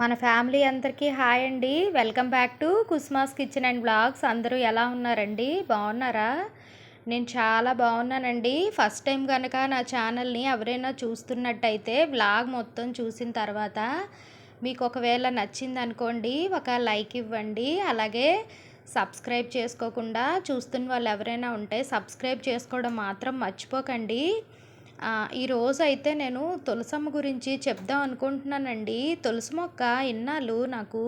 మన ఫ్యామిలీ అందరికీ హాయ్ అండి. Welcome back to Kusma's kitchen and blogs. అందరూ ఎలా ఉన్నారండి? బాగున్నారా? నేను చాలా బాగున్నానండి. ఫస్ట్ టైం కనుక నా ఛానల్ని ఎవరైనా చూస్తున్నట్టయితే బ్లాగ్ మొత్తం చూసిన తర్వాత మీకు ఒకవేళ నచ్చింది అనుకోండి ఒక లైక్ ఇవ్వండి. అలాగే సబ్స్క్రైబ్ చేసుకోకుండా చూస్తున్న వాళ్ళు ఎవరైనా ఉంటే సబ్స్క్రైబ్ చేసుకోవడం మాత్రం మర్చిపోకండి. ఈరోజు అయితే నేను తులసమ్మ గురించి చెప్దాం అనుకుంటున్నానండి. తులసి మొక్క ఇన్నాళ్ళు నాకు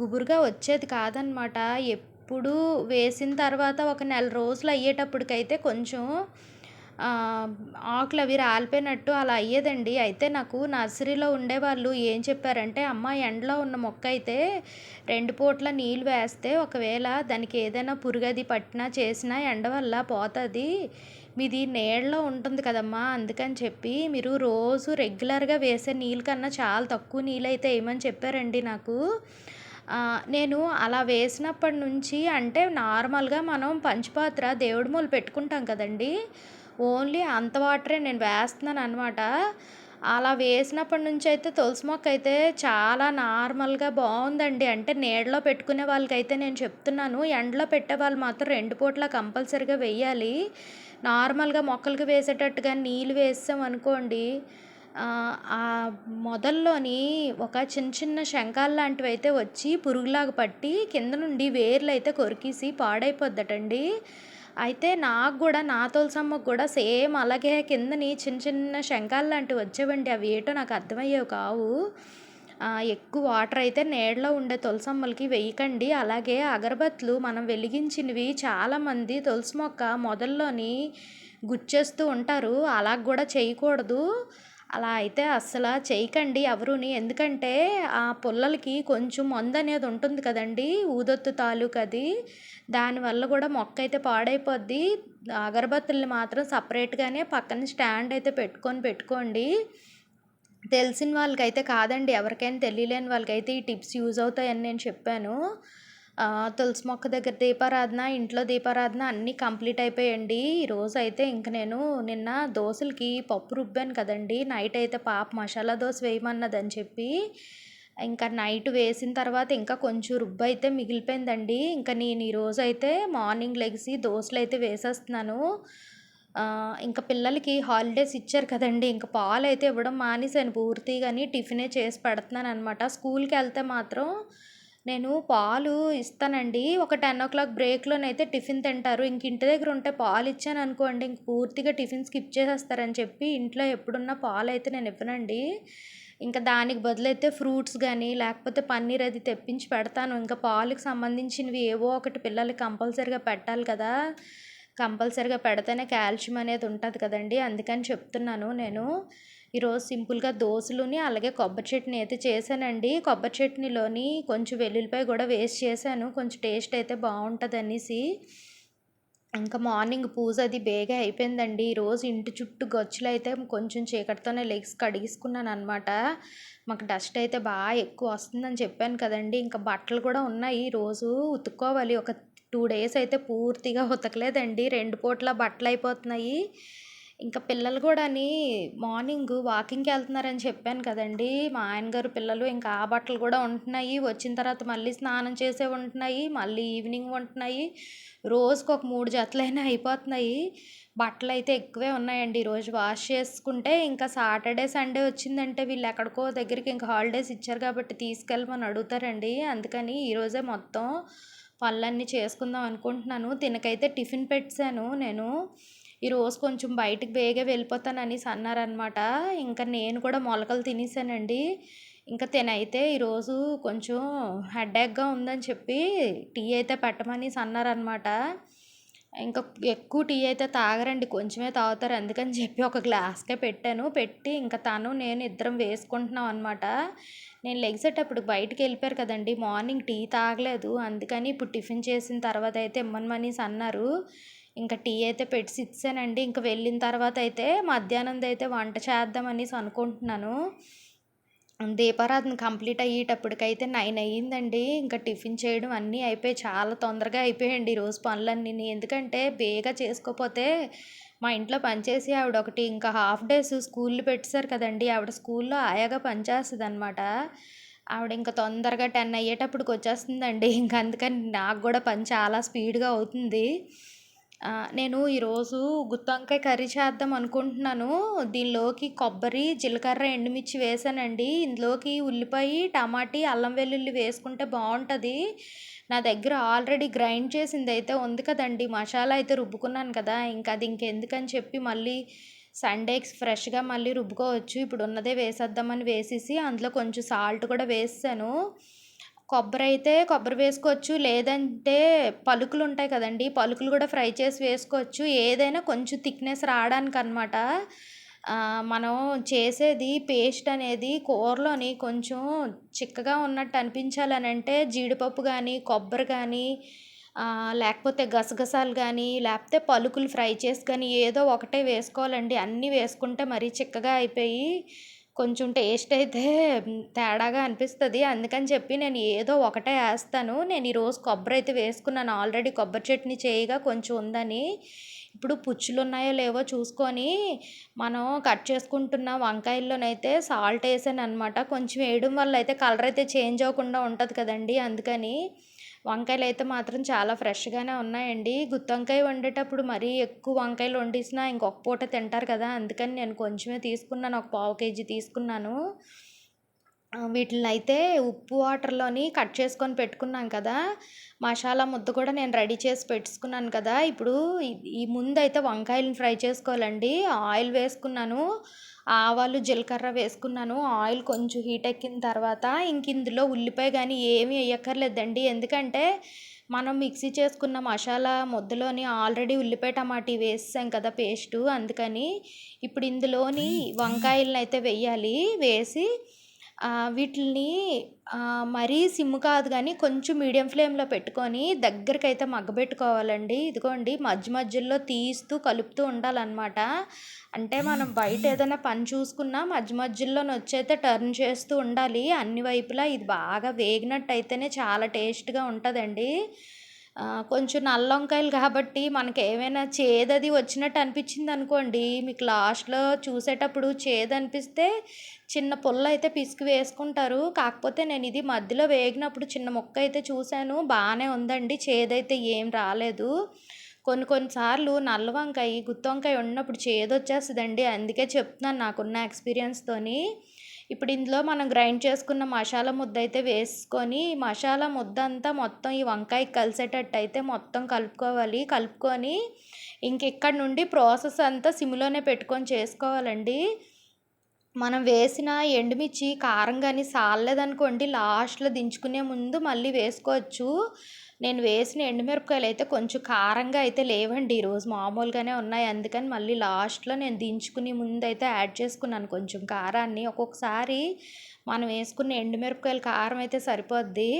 గుబురుగా వచ్చేది కాదనమాట ఎప్పుడు వేసిన తర్వాత ఒక నెల రోజులు అయ్యేటప్పటికైతే కొంచెం ఆకులు అవి రాలిపోయినట్టు అలా అయ్యేదండి. అయితే నాకు నర్సరీలో ఉండేవాళ్ళు ఏం చెప్పారంటే అమ్మ ఎండలో ఉన్న మొక్క అయితే రెండు పూట్ల నీళ్ళు వేస్తే ఒకవేళ దానికి ఏదైనా పురుగది పట్టినా చేసినా ఎండ వల్ల పోతుంది. మీది నీళ్ళలో ఉంటుంది కదమ్మా అందుకని చెప్పి మీరు రోజు రెగ్యులర్గా వేసే నీళ్ళు కన్నా చాలా తక్కువ నీళ్ళు అయితే వేయమని చెప్పారండి నాకు? నేను అలా వేసినప్పటి నుంచి అంటే నార్మల్గా మనం పంచపాత్ర దేవుడి మూలు పెట్టుకుంటాం కదండి. ఓన్లీ అంత వాటరే నేను వేస్తున్నాను అనమాట అలా వేసినప్పటి నుంచి అయితే తులసి మొక్క అయితే చాలా నార్మల్గా బాగుందండి అంటే నీడలో పెట్టుకునే వాళ్ళకైతే నేను చెప్తున్నాను. ఎండలో పెట్టే వాళ్ళు మాత్రం రెండు పూట్ల కంపల్సరిగా వెయ్యాలి నార్మల్గా మొక్కలకి వేసేటట్టుగా నీళ్ళు వేసాం అనుకోండి ఆ మొదల్లోని ఒక చిన్న చిన్న శంఖాలు లాంటివి అయితే వచ్చి పురుగులాగా పట్టి కింద నుండి వేర్లు అయితే కొరికేసి పాడైపోద్దటండి. అయితే నాకు కూడా నా తులసమ్మకు కూడా సేమ్ అలాగే కిందని చిన్న చిన్న శంఖాలు లాంటివి వచ్చేవండి. అవి ఏటో నాకు అర్థమయ్యేవి కావు. ఎక్కువ వాటర్ అయితే నీడలో ఉండే తులసమ్మలకి వేయకండి. అలాగే అగరబత్తులు మనం వెలిగించినవి చాలామంది తులసి మొక్క మొదల్లోని గుచ్చేస్తూ ఉంటారు. అలా కూడా చేయకూడదు. అలా అయితే అస్సలు చేయకండి ఎవరుని. ఎందుకంటే ఆ పుల్లలకి కొంచెం మందు అనేది ఉంటుంది కదండి ఊదొత్తు తాలూకు అది. దానివల్ల కూడా మొక్క అయితే పాడైపోద్ది. అగరబత్తుల్ని మాత్రం సపరేట్గానే పక్కన స్టాండ్ అయితే పెట్టుకొని పెట్టుకోండి. తెలిసిన వాళ్ళకైతే కాదండి ఎవరికైనా తెలియలేని వాళ్ళకైతే ఈ టిప్స్ యూజ్ అవుతాయని నేను చెప్పాను. తులసి మొక్క దగ్గర దీపారాధన ఇంట్లో దీపారాధన అన్నీ కంప్లీట్ అయిపోయాయండి ఈరోజు అయితే ఇంక నేను నిన్న దోశలకి పప్పు రుబ్బాను కదండి. నైట్ అయితే పాప మసాలా దోశ వేయమన్నదని చెప్పి ఇంకా నైట్ వేసిన తర్వాత ఇంకా కొంచెం రుబ్బు అయితే మిగిలిపోయిందండి. ఇంకా నేను ఈరోజు అయితే మార్నింగ్ లెగిసి దోశలు అయితే వేసేస్తున్నాను. ఇంకా పిల్లలకి హాలిడేస్ ఇచ్చారు కదండి. ఇంకా పాలు అయితే ఇవ్వడం మానేసాను పూర్తిగాని టిఫినే చేసి పెడుతున్నాను అనమాట స్కూల్కి వెళ్తే మాత్రం నేను పాలు ఇస్తానండి. ఒక టెన్ ఓ క్లాక్ బ్రేక్లోనైతే టిఫిన్ తింటారు. ఇంక ఇంటి దగ్గర ఉంటే పాలు ఇచ్చాను అనుకోండి ఇంక పూర్తిగా టిఫిన్ స్కిప్ చేసేస్తారని చెప్పి ఇంట్లో ఎప్పుడున్న పాలు అయితే నేను ఇవ్వనండి. ఇంకా దానికి బదులైతే ఫ్రూట్స్ కానీ లేకపోతే పన్నీర్ అది తెప్పించి పెడతాను. ఇంకా పాలకు సంబంధించినవి ఏవో ఒకటి పిల్లలకి కంపల్సరీగా పెట్టాలి కదా. కంపల్సరీగా పెడితేనే కాల్షియం అనేది ఉంటుంది కదండి. అందుకని చెప్తున్నాను నేను. ఈరోజు సింపుల్గా దోశలుని అలాగే కొబ్బరి చట్నీ అయితే చేశానండి. కొబ్బరి చట్నీలోని కొంచెం వెల్లుల్లిపాయ కూడా వేస్ట్ చేశాను. కొంచెం టేస్ట్ అయితే బాగుంటుంది అనేసి ఇంకా మార్నింగ్ పూజ అది బేగా అయిపోయిందండి. ఈరోజు ఇంటి చుట్టూ గచ్చులు అయితే కొంచెం చీకటితోనే లెగ్స్ కడిగిసుకున్నాను అనమాట మాకు డస్ట్ అయితే బాగా ఎక్కువ వస్తుందని చెప్పాను కదండి. ఇంకా బట్టలు కూడా ఉన్నాయి. రోజు ఉతుక్కోవాలి. ఒక టూ డేస్ అయితే పూర్తిగా ఉతకలేదండి. రెండు పూట్ల బట్టలు అయిపోతున్నాయి. ఇంకా పిల్లలు కూడా మార్నింగ్ వాకింగ్కి వెళ్తున్నారని చెప్పాను కదండి. మా ఆయన గారు పిల్లలు ఇంకా ఆ బట్టలు కూడా ఉంటున్నాయి. వచ్చిన తర్వాత మళ్ళీ స్నానం చేసే ఉంటున్నాయి. మళ్ళీ ఈవినింగ్ ఉంటున్నాయి. రోజుకు ఒక మూడు జతలైనా అయిపోతున్నాయి. బట్టలు అయితే ఎక్కువే ఉన్నాయండి. ఈరోజు వాష్ చేసుకుంటే ఇంకా సాటర్డే సండే వచ్చిందంటే వీళ్ళు ఎక్కడికో దగ్గరికి ఇంకా హాలిడేస్ ఇచ్చారు కాబట్టి తీసుకెళ్ళమని అడుగుతారండి. అందుకని ఈరోజే మొత్తం పళ్ళన్నీ చేసుకుందాం అనుకుంటున్నాను. తినకైతే టిఫిన్ పెట్టాను నేను. ఈరోజు కొంచెం బయటికి బేగా వెళ్ళిపోతానని అన్నారనమాట ఇంకా నేను కూడా మొలకలు తినేసానండి. ఇంకా తినైతే ఈరోజు కొంచెం హెడేక్గా ఉందని చెప్పి టీ అయితే పెట్టమని అన్నారనమాట ఇంకా ఎక్కువ టీ అయితే తాగరండి కొంచెమే తాగుతారు. అందుకని చెప్పి ఒక గ్లాస్కే పెట్టాను. పెట్టి ఇంకా తను నేను ఇద్దరం వేసుకుంటున్నాం అనమాట నేను లెగ్సేటప్పుడు బయటికి వెళ్ళిపోయారు కదండి మార్నింగ్ టీ తాగలేదు. అందుకని ఇప్పుడు టిఫిన్ చేసిన తర్వాత అయితే ఇమ్మని అన్నారు. ఇంకా టీ అయితే పెట్టి ఇచ్చానండి. ఇంకా వెళ్ళిన తర్వాత అయితే మధ్యాహ్నం అయితే వంట చేద్దామనేసి అనుకుంటున్నాను. దీపారాధన కంప్లీట్ అయ్యేటప్పటికైతే నైన్ అయ్యిందండి. ఇంకా టిఫిన్ చేయడం అన్నీ అయిపోయి చాలా తొందరగా అయిపోయాయండి ఈరోజు పనులన్నీ ఎందుకంటే బేగా చేసుకోపోతే మా ఇంట్లో పనిచేసి ఆవిడ ఒకటి ఇంకా హాఫ్ డేస్ స్కూల్లో పెట్టేశారు కదండి. ఆవిడ స్కూల్లో ఆయాగా పనిచేస్తుంది అనమాట ఆవిడ ఇంకా తొందరగా 10 అయ్యేటప్పటికి వచ్చేస్తుందండి. ఇంకా అందుకని నాకు కూడా పని చాలా స్పీడ్‌గా అవుతుంది. నేను ఈరోజు గుత్తొంకాయ కర్రీ చేద్దాం అనుకుంటున్నాను. దీనిలోకి కొబ్బరి, జీలకర్ర, ఎండుమిర్చి వేసానండి ఇందులోకి ఉల్లిపాయి, టమాటీ, అల్లం వెల్లుల్లి వేసుకుంటే బాగుంటుంది నా దగ్గర ఆల్రెడీ గ్రైండ్ చేసింది అయితే ఉంది కదండి మసాలా అయితే రుబ్బుకున్నాను కదా! ఇంక అది ఇంకెందుకని చెప్పి మళ్ళీ సండేకి ఫ్రెష్‌గా మళ్ళీ రుబ్బుకోవచ్చు. ఇప్పుడు ఉన్నదే వేసేద్దామని వేసేసి అందులో కొంచెం సాల్ట్ కూడా వేసాను కొబ్బరి అయితే కొబ్బరి వేసుకోవచ్చు. లేదంటే పలుకులు ఉంటాయి కదండీ! పలుకులు కూడా ఫ్రై చేసి వేసుకోవచ్చు. ఏదైనా కొంచెం థిక్‌నెస్ రావడానికనమాట. ఆహ్, మనం చేసేది పేస్ట్ అనేది కూరలోని కొంచెం చిక్కగా ఉన్నట్టు అనిపించాలని అంటే జీడిపప్పు కానీ కొబ్బరి కానీ లేకపోతే గసగసాలు కానీ లేకపోతే పలుకులు ఫ్రై చేసి కానీ ఏదో ఒకటే వేసుకోవాలండి. అన్నీ వేసుకుంటే మరీ చిక్కగా అయిపోయి కొంచెం టేస్ట్ అయితే తేడాగా అనిపిస్తుంది అందుకని చెప్పి నేను ఏదో ఒకటే వేస్తాను నేను ఈరోజు కొబ్బరి అయితే వేసుకున్నాను. ఆల్రెడీ కొబ్బరి చట్నీ చేయగా కొంచెం ఉందని. ఇప్పుడు పుచ్చులున్నాయో లేవో చూసుకొని మనం కట్ చేసుకుంటున్న వంకాయల్లోనైతే సాల్ట్ వేసాను అనమాట కొంచెం వేయడం వల్ల అయితే కలర్ అయితే చేంజ్ అవ్వకుండా ఉంటుంది కదండీ! అందుకని. వంకాయలు అయితే మాత్రం చాలా ఫ్రెష్‌గానే ఉన్నాయండి. గుత్తొంకాయ వండేటప్పుడు మరీ ఎక్కువ వంకాయలు వండేసినా ఇంకొక పూట తింటారు కదా! అందుకని నేను కొంచెమే తీసుకున్నాను. ఒక పావు కేజీ తీసుకున్నాను. వీటిని అయితే ఉప్పు వాటర్‌లోని కట్ చేసుకొని పెట్టుకున్నాం కదా! మసాలా ముద్ద కూడా నేను రెడీ చేసి పెట్టుకున్నాను కదా! ఇప్పుడు ఈ ఈ ముందైతే వంకాయలను ఫ్రై చేసుకోవాలండి. ఆయిల్ వేసుకున్నాను. ఆవాలు, జీలకర్ర వేసుకున్నాను. ఆయిల్ కొంచెం హీట్ ఎక్కిన తర్వాత ఇంక ఇందులో ఉల్లిపాయ కానీ ఏమీ వేయక్కర్లేదండి ఎందుకంటే మనం మిక్సీ చేసుకున్న మసాలా ముద్దలోని ఆల్రెడీ ఉల్లిపాయ, టమాటీ వేసాం కదా పేస్టు అందుకని. ఇప్పుడు ఇందులోని వంకాయలని అయితే వేయాలి వేసి వీటిని వీటిల్ని మరీ సిమ్ కాదు కానీ కొంచెం మీడియం ఫ్లేమ్‌లో పెట్టుకొని దగ్గరకైతే మగ్గబెట్టుకోవాలండి. ఇదిగోండి మధ్య మధ్యలో తీస్తూ కలుపుతూ ఉండాలన్నమాట అంటే మనం బయట ఏదైనా పని చూసుకున్నా మధ్య మధ్యలోనొచ్చైతే టర్న్ చేస్తూ ఉండాలి. అన్ని వైపులా ఇది బాగా వేగినట్టయితేనే చాలా టేస్ట్‌గా ఉంటుందండి కొంచెం నల్ల వంకాయలు కాబట్టి మనకి ఏమైనా చేదది వచ్చినట్టు అనిపించింది అనుకోండి మీకు లాస్ట్‌లో చూసేటప్పుడు చేదనిపిస్తే చిన్న పుల్ల అయితే పిసికి వేసుకుంటారు. కాకపోతే నేను ఇది మధ్యలో వేగినప్పుడు చిన్న ముక్కయితే చూశాను బాగానే ఉందండి. చేదైతే ఏం రాలేదు. కొన్ని కొన్ని సార్లు నల్ల వంకాయ, గుత్తి వంకాయ ఉన్నప్పుడు చేదొచ్చేస్తుందండి అందుకే చెప్తున్నాను నాకున్న ఎక్స్‌పీరియన్స్‌తోని. ఇప్పుడు ఇందులో మనం గ్రైండ్ చేసుకున్న మసాలా ముద్ద అయితే వేసుకొని, మసాలా ముద్ద అంతా మొత్తం ఈ వంకాయ కలిసేటట్టు అయితే మొత్తం కలుపుకోవాలి. కలుపుకొని ఇంక ఇక్కడి నుండి ప్రాసెస్ అంతా సిమ్‌లోనే పెట్టుకొని చేసుకోవాలండి. మనం వేసిన ఎండుమిర్చి కారం కానీ సాలేదనుకోండి లాస్ట్‌లో దించుకునే ముందు మళ్ళీ వేసుకోవచ్చు. నేను వేసిన ఎండుమిరపకాయలు అయితే కొంచెం కారంగా అయితే లేవండి ఈరోజు మామూలుగానే ఉన్నాయి. అందుకని మళ్ళీ లాస్ట్‌లో నేను దించుకుని ముందు అయితే యాడ్ చేసుకున్నాను కొంచెం కారాన్ని. ఒక్కొక్కసారి మనం వేసుకున్న ఎండుమిరపకాయలు కారం అయితే సరిపోద్ది.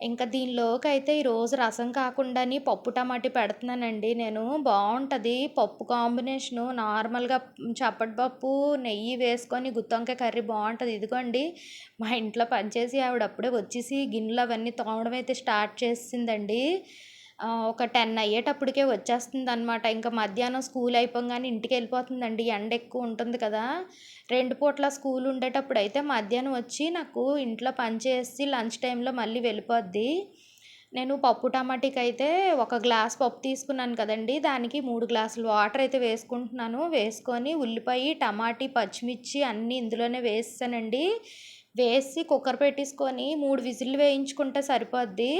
ఇంకా దీనిలోకి అయితే ఈరోజు రసం కాకుండాని పప్పు టమాటీ పెడుతున్నానండి నేను. బాగుంటుంది పప్పు కాంబినేషను. నార్మల్‌గా చప్పటి పప్పు, నెయ్యి వేసుకొని గుత్తొంకాయ కర్రీ బాగుంటుంది ఇదిగోండి మా ఇంట్లో పనిచేసి ఆవిడ అప్పుడే వచ్చేసి గిన్నెలు అవన్నీ తోమడం అయితే స్టార్ట్ చేసిందండి ఒక 10 అయ్యేటప్పటికే వచ్చేస్తుంది అనమాట ఇంకా మధ్యాహ్నం స్కూల్ అయిపోగానే ఇంటికి వెళ్ళిపోతుందండి ఎండ ఎక్కువ ఉంటుంది కదా! రెండు పూట్ల స్కూల్ ఉండేటప్పుడు అయితే మధ్యాహ్నం వచ్చి నాకు ఇంట్లో పని చేసి లంచ్ టైంలో మళ్ళీ వెళ్ళిపోద్ది. నేను పప్పు టమాటీకైతే ఒక గ్లాస్ పప్పు తీసుకున్నాను కదండి దానికి మూడు గ్లాసులు వాటర్ అయితే వేసుకుంటున్నాను. వేసుకొని ఉల్లిపాయ, టమాటీ, పచ్చిమిర్చి అన్నీ ఇందులోనే వేసానండి వేసి కుక్కర్ పెట్టేసుకొని మూడు విజిల్లు వేయించుకుంటే సరిపోద్ది.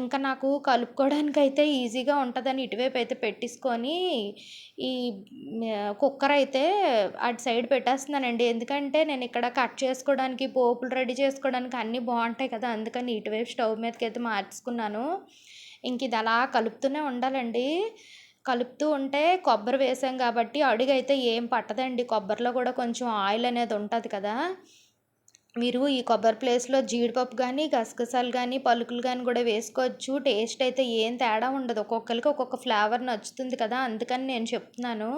ఇంకా నాకు కలుపుకోవడానికి అయితే ఈజీగా ఉంటుందని ఇటువైపు అయితే పెట్టేసుకొని ఈ కుక్కర్ అయితే అటు సైడ్ పెట్టేస్తున్నానండి. ఎందుకంటే నేను ఇక్కడ కట్ చేసుకోవడానికి, పోపులు రెడీ చేసుకోవడానికి అన్నీ బాగుంటాయి కదా! అందుకని ఇటువైపు స్టవ్ మీదకి అయితే మార్చుకున్నాను ఇంక ఇది అలా కలుపుతూనే ఉండాలండి. కలుపుతూ ఉంటే కొబ్బరి వేసాం కాబట్టి అడుగైతే ఏం పట్టదండి. కొబ్బరిలో కూడా కొంచెం ఆయిల్ అనేది ఉంటుంది కదా! మీరు ఈ కొబ్బరి ప్లేస్‌లో జీడిపప్పు కానీ గసగసాలు కానీ పలుకులు కానీ కూడా వేసుకోవచ్చు. టేస్ట్ అయితే ఏం తేడా ఉండదు. ఒక్కొక్కరికి ఒక్కొక్క ఫ్లేవర్ నచ్చుతుంది కదా! అందుకని నేను చెప్తున్నాను.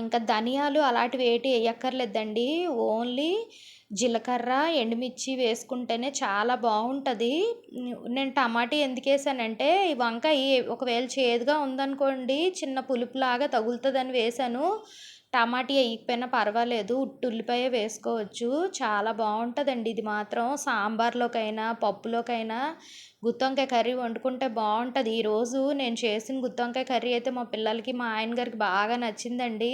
ఇంకా ధనియాలు అలాంటివి ఏటి వేయక్కర్లేదండి ఓన్లీ జీలకర్ర, ఎండుమిర్చి వేసుకుంటేనే చాలా బాగుంటుంది నేను నేను టమాటీ ఎందుకేసానంటే ఈ వంకాయ ఒకవేళ చేదుగా ఉందనుకోండి చిన్న పులుపులాగా తగులుతుందని వేశాను. టమాటా వేయకపోయినా పర్వాలేదు ఉట్టు ఉల్లిపాయ వేసుకోవచ్చు. చాలా బాగుంటుందండి ఇది మాత్రం. సాంబార్లోకైనా పప్పులోకైనా గుత్తొంకాయ కర్రీ వండుకుంటే బాగుంటుంది. ఈరోజు నేను చేసిన గుత్తొంకాయ కర్రీ అయితే మా పిల్లలకి మా ఆయన గారికి బాగా నచ్చిందండి.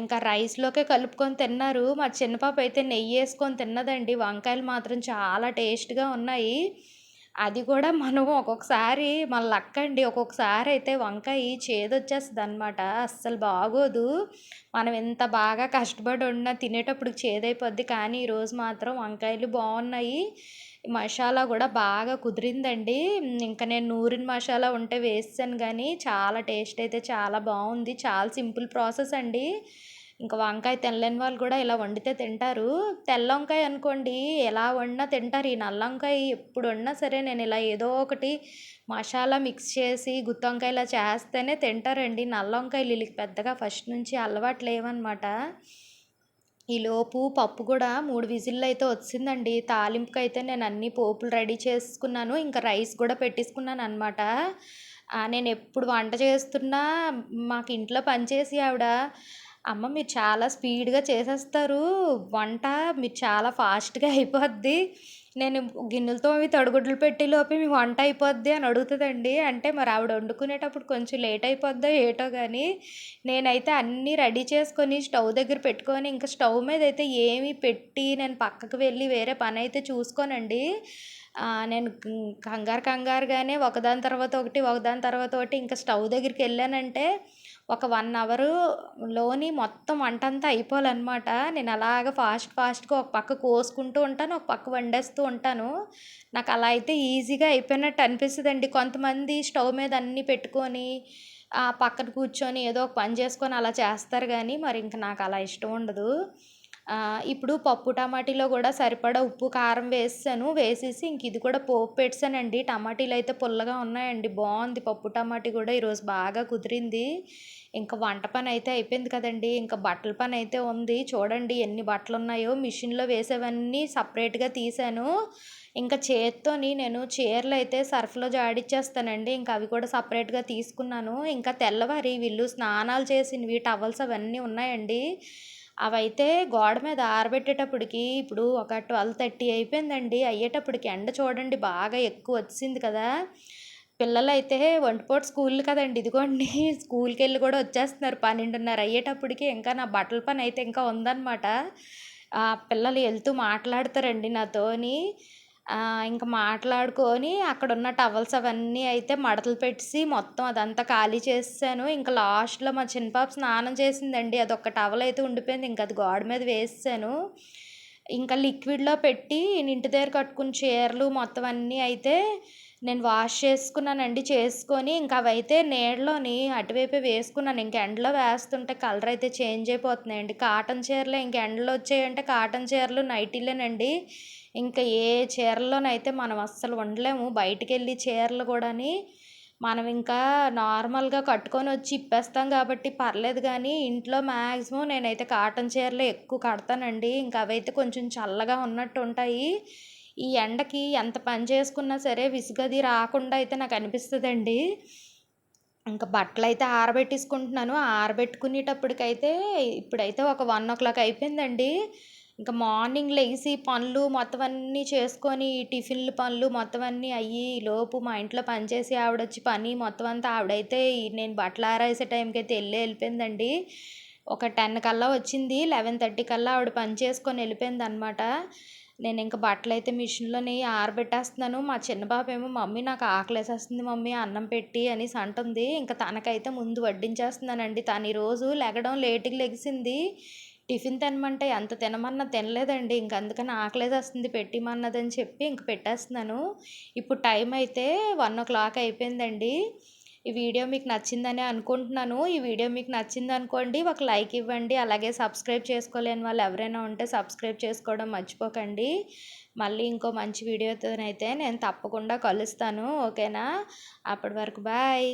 ఇంకా రైస్లోకే కలుపుకొని తిన్నారు. మా చిన్న పాప అయితే నెయ్యి వేసుకొని తిన్నదండి. వంకాయలు మాత్రం చాలా టేస్ట్గా ఉన్నాయి. అది కూడా మనం ఒక్కొక్కసారి మన లక్క అండి ఒక్కొక్కసారి అయితే వంకాయ చేదొచ్చేస్తుంది అనమాట అస్సలు బాగోదు. మనం ఎంత బాగా కష్టపడి ఉన్నా తినేటప్పుడు చేదైపోద్ది. కానీ ఈరోజు మాత్రం వంకాయలు బాగున్నాయి. మసాలా కూడా బాగా కుదిరిందండి. ఇంకా నేను నూరిన మసాలా ఉంటే వేసాను కానీ చాలా టేస్ట్ అయితే చాలా బాగుంది. చాలా సింపుల్ ప్రాసెస్ అండి. ఇంకా వంకాయ తినలేని వాళ్ళు కూడా ఇలా వండితే తింటారు. తెల్ల వంకాయ అనుకోండి ఎలా వండినా తింటారు. ఈ నల్ల వంకాయ ఎప్పుడు వండినా సరే నేను ఇలా ఏదో ఒకటి మసాలా మిక్స్ చేసి గుత్తి వంకాయ ఇలా చేస్తేనే తింటారండి. నల్ల వంకాయలు వీళ్ళకి పెద్దగా ఫస్ట్ నుంచి అలవాటు లేవన్నమాట ఈలోపు పప్పు కూడా మూడు విజిల్లు అయితే వచ్చిందండి. తాలింపుకి అయితే నేను అన్ని పోపులు రెడీ చేసుకున్నాను. ఇంకా రైస్ కూడా పెట్టేసుకున్నాను అనమాట నేను ఎప్పుడు వంట చేస్తున్నా మాకు ఇంట్లో పనిచేసి ఆవిడ అమ్మ మీరు చాలా స్పీడ్గా చేసేస్తారు. వంట మీరు చాలా ఫాస్ట్గా అయిపోద్ది. నేను గిన్నెలతో అవి తడుగుడ్లు పెట్టి లోపే మీ వంట అయిపోద్ది అని అడుగుతుందండి. అంటే మరి ఆవిడ వండుకునేటప్పుడు కొంచెం లేట్ అయిపోద్దో ఏటో కానీ నేనైతే అన్నీ రెడీ చేసుకొని స్టవ్ దగ్గర పెట్టుకొని ఇంకా స్టవ్ మీద అయితే ఏమి పెట్టి నేను పక్కకు వెళ్ళి వేరే పని అయితే చూసుకోనండి. నేను కంగారు కంగారుగానే ఒకదాని తర్వాత ఒకటి ఒకదాని తర్వాత ఒకటి ఇంకా స్టవ్ దగ్గరికి వెళ్ళానంటే ఒక వన్ అవర్లోని మొత్తం వంట అంతా అయిపోవాలన్నమాట. నేను అలాగ ఫాస్ట్ ఫాస్ట్గా ఒక పక్క కోసుకుంటూ ఉంటాను ఒక పక్క వండేస్తూ ఉంటాను. నాకు అలా అయితే ఈజీగా అయిపోయినట్టు అనిపిస్తుంది అండి కొంతమంది స్టవ్ మీద అన్నీ పెట్టుకొని పక్కన కూర్చొని ఏదో ఒక పని చేసుకొని అలా చేస్తారు కానీ మరి ఇంక నాకు అలా ఇష్టం ఉండదు. ఇప్పుడు పప్పు టమాటీలో కూడా సరిపడా ఉప్పు కారం వేసాను. వేసేసి ఇంక ఇది కూడా పోపు పెట్టానండి. టమాటీలు అయితే పుల్లగా ఉన్నాయండి. బాగుంది. పప్పు టమాటీ కూడా ఈరోజు బాగా కుదిరింది. ఇంకా వంట పని అయితే అయిపోయింది కదండి. ఇంకా బట్టల పని అయితే ఉంది. చూడండి ఎన్ని బట్టలు ఉన్నాయో మిషన్లో వేసేవన్నీ సపరేట్గా తీసాను ఇంకా చేత్తోని నేను చీరలు అయితే సర్ఫ్లో జాడిచ్చేస్తానండి. ఇంకా అవి కూడా సపరేట్గా తీసుకున్నాను. ఇంకా తెల్లవారి వీళ్ళు స్నానాలు చేసినవి టవల్స్ అవన్నీ ఉన్నాయండి. అవైతే గోడ మీద ఆరబెట్టేటప్పటికి ఇప్పుడు ఒక ట్వెల్వ్ థర్టీ అయిపోయిందండి. అయ్యేటప్పటికి ఎండ చూడండి బాగా ఎక్కువ వచ్చింది కదా. పిల్లలైతే వంటపోటు స్కూల్ కదండి. ఇదిగోండి స్కూల్కి వెళ్ళి కూడా వచ్చేస్తున్నారు. పన్నెండున్నర అయ్యేటప్పటికి ఇంకా నా బట్టల పని అయితే ఇంకా ఉందన్నమాట. పిల్లలు వెళ్తూ మాట్లాడతారండి నాతోని. ఇంకా మాట్లాడుకొని అక్కడ ఉన్న టవల్స్ అవన్నీ అయితే మడతలు పెట్టి మొత్తం అదంతా ఖాళీ చేసాను ఇంకా లాస్ట్లో మా చిన్న పాప స్నానం చేసిందండి. అది ఒక టవల్ అయితే ఉండిపోయింది. ఇంకా అది గోడ మీద వేసాను ఇంకా లిక్విడ్లో పెట్టి ఇంటి దగ్గర కట్టుకున్న చీరలు మొత్తం అన్నీ అయితే నేను వాష్ చేసుకున్నానండి చేసుకొని ఇంకా అవైతే నీడలోని అటువైపే వేసుకున్నాను. ఇంక ఎండలో వేస్తుంటే కలర్ అయితే చేంజ్ అయిపోతున్నాయండి. కాటన్ చీరలు ఇంక ఎండలో వచ్చాయంటే కాటన్ చీరలు నైటీలేనండి. ఇంకా ఏ చీరల్లోనైతే మనం అస్సలు ఉండలేము. బయటికి వెళ్ళి చీరలు కూడాని మనం ఇంకా నార్మల్గా కట్టుకొని వచ్చి ఇప్పేస్తాం కాబట్టి పర్లేదు కానీ ఇంట్లో మ్యాక్సిమం నేనైతే కాటన్ చీరలే ఎక్కువ కడతానండి. ఇంకా అవైతే కొంచెం చల్లగా ఉన్నట్టు ఉంటాయి ఈ ఎండకి ఎంత పని చేసుకున్నా సరే విసుగది రాకుండా అయితే నాకు అనిపిస్తుందండి. ఇంకా బట్టలు అయితే ఆరబెట్టేసుకుంటున్నాను. ఆరబెట్టుకునేటప్పటికైతే ఇప్పుడైతే ఒక వన్ ఓ క్లాక్ అయిపోయిందండి. ఇంకా మార్నింగ్ లేచి పనులు మొత్తం అన్నీ చేసుకొని టిఫిన్లు పనులు మొత్తం అన్నీ అయ్యి లోపు మా ఇంట్లో పనిచేసి ఆవిడ వచ్చి పని మొత్తం అంతా ఆవిడైతే నేను బట్టలు ఆరేసే టైంకి అయితే వెళ్ళి వెళ్ళిపోయిందండి. ఒక టెన్ కల్లా వచ్చింది. లెవెన్ థర్టీ కల్లా ఆవిడ పని చేసుకొని వెళ్ళిపోయింది అనమాట నేను ఇంకా బట్టలు అయితే మిషన్లోని ఆరబెట్టేస్తున్నాను. మా చిన్న బాబు ఏమో మమ్మీ నాకు ఆకలేసేస్తుంది మమ్మీ అన్నం పెట్టి అనేసి అంటుంది. ఇంకా తనకైతే ముందు వడ్డించేస్తున్నానండి. తను ఈరోజు లెగడం లేటుగా లెగిసింది. టిఫిన్ తినమంటే ఎంత తినమన్నా తినలేదండి. ఇంక అందుకని ఆకలేసేస్తుంది పెట్టిమన్నదని చెప్పి ఇంక పెట్టేస్తున్నాను. ఇప్పుడు టైం అయితే వన్ ఓ క్లాక్ అయిపోయిందండి. ఈ వీడియో మీకు నచ్చిందని అనుకుంటున్నాను. ఈ వీడియో మీకు నచ్చింది అనుకోండి ఒక లైక్ ఇవ్వండి. అలాగే సబ్స్క్రైబ్ చేసుకోలేని వాళ్ళు ఎవరైనా ఉంటే సబ్స్క్రైబ్ చేసుకోవడం మర్చిపోకండి. మళ్ళీ ఇంకో మంచి వీడియోతోనైతే నేను తప్పకుండా కలుస్తాను. ఓకేనా? అప్పటి వరకు బాయ్.